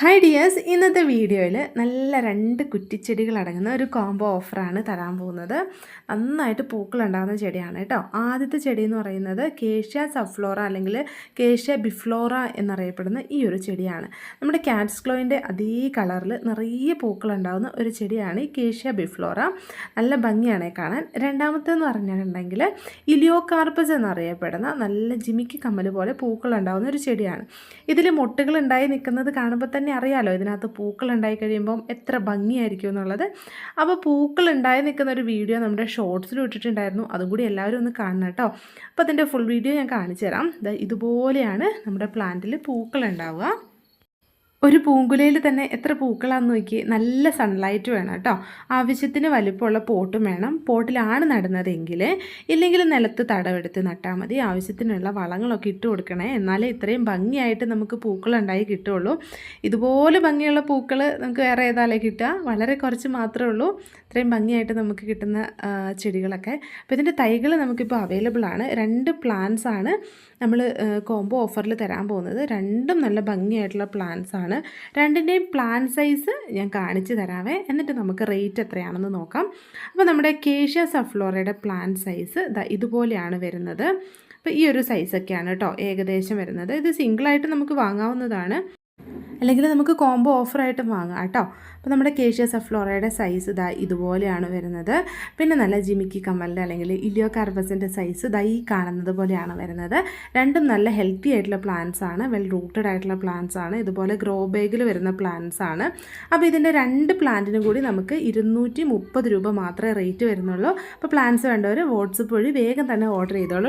Hi dears ഇന്നത്തെ വീഡിയോയിൽ നല്ല രണ്ട് കുറ്റിച്ചെടികൾ അടങ്ങുന്ന ഒരു കോംബോ ഓഫറാണ് തരാൻ പോകുന്നത്. നന്നായിട്ട് പൂക്കളുണ്ടാകുന്ന ചെടിയാണ് കേട്ടോ. ആദ്യത്തെ ചെടി എന്ന് പറയുന്നത് കേഷ്യ സഫ്ലോറ അല്ലെങ്കിൽ കേഷ്യ ബിഫ്ലോറ എന്നറിയപ്പെടുന്ന ഈ ഒരു ചെടിയാണ്. നമ്മുടെ കാറ്റ്സ് ക്ലോയിന്റെ അതേ കളറിൽ നിറയെ പൂക്കളുണ്ടാകുന്ന ഒരു ചെടിയാണ് ഈ കേഷ്യ ബിഫ്ലോറ. നല്ല ഭംഗിയാണ് കാണാൻ. രണ്ടാമത്തേന്ന് പറഞ്ഞിട്ടുണ്ടെങ്കിൽ ഇലിയോകാർപ്പസ് എന്നറിയപ്പെടുന്ന നല്ല ജിമിക്ക് കമ്മൽ പോലെ പൂക്കളുണ്ടാകുന്ന ഒരു ചെടിയാണ്. ഇതിൽ മുട്ടുകൾ ഉണ്ടായി നിൽക്കുന്നത് കാണുമ്പോൾ തന്നെ അറിയാലോ ഇതിനകത്ത് പൂക്കൾ ഉണ്ടായി കഴിയുമ്പം എത്ര ഭംഗിയായിരിക്കും എന്നുള്ളത്. അപ്പോൾ പൂക്കൾ ഉണ്ടായി നിൽക്കുന്ന ഒരു വീഡിയോ നമ്മുടെ ഷോർട്സിൽ ഇട്ടിട്ടുണ്ടായിരുന്നു. അതും കൂടി എല്ലാവരും ഒന്ന് കാണണം കേട്ടോ. അപ്പോൾ അതിന്റെ ഫുൾ വീഡിയോ ഞാൻ കാണിച്ചു തരാം ഇതുപോലെയാണ് നമ്മുടെ പ്ലാന്റിൽ പൂക്കൾ ഉണ്ടാവുക. ഒരു പൂങ്കുലയിൽ തന്നെ എത്ര പൂക്കളാണെന്ന് നോക്കി നല്ല സൺലൈറ്റ് വേണം കേട്ടോ. ആവശ്യത്തിന് വലിപ്പമുള്ള പോട്ടും വേണം. പോട്ടിലാണ് നടുന്നതെങ്കിൽ ഇല്ലെങ്കിൽ നിലത്ത് തടവെടുത്ത് നട്ടാൽ മതി. ആവശ്യത്തിനുള്ള വളങ്ങളൊക്കെ ഇട്ട് കൊടുക്കണേ. എന്നാലേ ഇത്രയും ഭംഗിയായിട്ട് നമുക്ക് പൂക്കളുണ്ടായി കിട്ടുള്ളൂ ഇതുപോലെ ഭംഗിയുള്ള പൂക്കൾ നമുക്ക് വേറെ ഏതാലേ കിട്ടുക. വളരെ കുറച്ച് മാത്രമേ ഉള്ളൂ. ഇത്രയും ഭംഗിയായിട്ട് നമുക്ക് കിട്ടുന്ന ചെടികളൊക്കെ. അപ്പോൾ ഇതിന്റെ തൈകൾ നമുക്കിപ്പോൾ അവൈലബിൾ ആണ്. രണ്ട് പ്ലാന്റ്സ് ആണ് നമ്മൾ കോംബോ ഓഫറിൽ തരാൻ പോകുന്നത്. രണ്ടും നല്ല ഭംഗിയായിട്ടുള്ള പ്ലാന്റ്സ് ആണ്. രണ്ടിന്റെയും പ്ലാൻ സൈസ് ഞാൻ കാണിച്ചു തരാവേ. എന്നിട്ട് നമുക്ക് റേറ്റ് എത്രയാണെന്ന് നോക്കാം. അപ്പോൾ നമ്മുടെ കേഷ്യ സഫ്ലോറയുടെ പ്ലാൻ സൈസ് ഇതുപോലെയാണ് വരുന്നത്. അപ്പോൾ ഈ ഒരു സൈസൊക്കെയാണ് കേട്ടോ ഏകദേശം വരുന്നത്. ഇത് സിംഗിളായിട്ട് നമുക്ക് വാങ്ങാവുന്നതാണ്. അല്ലെങ്കിൽ നമുക്ക് കോംബോ ഓഫറായിട്ട് വാങ്ങാം കേട്ടോ. അപ്പോൾ നമ്മുടെ കേഷ്യ സഫ്ലോറയുടെ സൈസ് ഇതാ ഇതുപോലെയാണ് വരുന്നത്. പിന്നെ നല്ല ജിമിക്കി കമ്മലിന്റെ അല്ലെങ്കിൽ ഇലിയോ കാർബസിന്റെ സൈസ് ഇതാ ഈ കാണുന്നത് പോലെയാണ് വരുന്നത്. രണ്ടും നല്ല ഹെൽത്തി ആയിട്ടുള്ള പ്ലാന്റ്സ് ആണ്. വെൽ റൂട്ടഡ് ആയിട്ടുള്ള പ്ലാന്റ്സ് ആണ്. ഇതുപോലെ ഗ്രോ ബാഗിൽ വരുന്ന പ്ലാന്റ്സ് ആണ്. അപ്പോൾ ഇതിന്റെ രണ്ട് പ്ലാന്റിനും കൂടി നമുക്ക് ഇരുന്നൂറ്റി രൂപ മാത്രമേ റേറ്റ് വരുന്നുള്ളൂ. അപ്പോൾ പ്ലാന്റ്സ് വേണ്ടവർ വാട്സപ്പ് വഴി വേഗം തന്നെ ഓർഡർ ചെയ്തോളൂ.